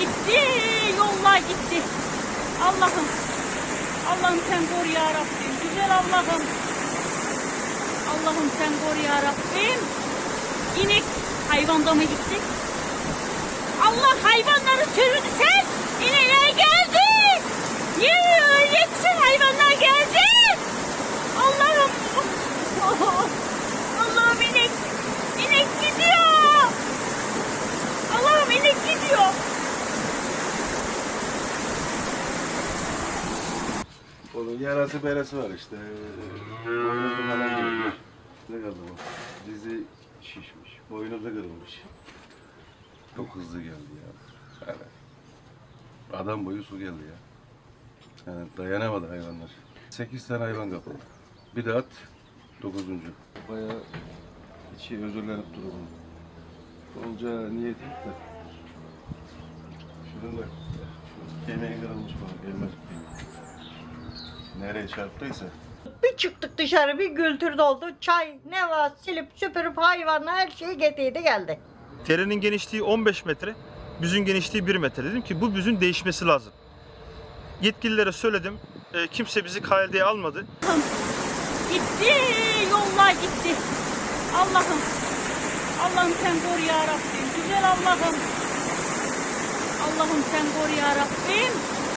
gitti. Yollar gitti. Allah'ım. Allah'ım sen koru ya Rabbim. Güzel Allah'ım. Allah'ım sen koru ya Rabbim. İnek hayvanda mı gitti? Allah hayvanları sürüdü sen. İneğe geldi. Yürü, yetişin hayvanlar geldi. Allah'ım. Allah'ım inek. İnek gidiyor. Allah'ım inek gidiyor. Onun yarası beresi var işte. Boynuzu falan kırılmış. Ne kadar bu? Dizi şişmiş. Boynuzu kırılmış. Çok hızlı geldi ya. Yani adam boyu su geldi ya. Yani dayanamadı hayvanlar. Sekiz tane hayvan kapıldı. Bir de at. Dokuzuncu. Bayağı içi özürlenip durumu. Olca niyet et de. Şunun da şu kemiği kırılmış. Elmez kemiği. Nereye çarptıysa. Bir çıktık dışarı bir gültür doldu. Çay ne var silip süpürüp hayvanla her şeyi getirdi geldi. Terenin genişliği 15 metre, büzün genişliği 1 metre. Dedim ki bu büzün değişmesi lazım. Yetkililere söyledim. E, kimse bizi KLD'ye almadı. Gitti. Yollar gitti. Allah'ım. Allah'ım sen koru ya Rabbim. Güzel Allah'ım. Allah'ım sen koru ya Rabbim.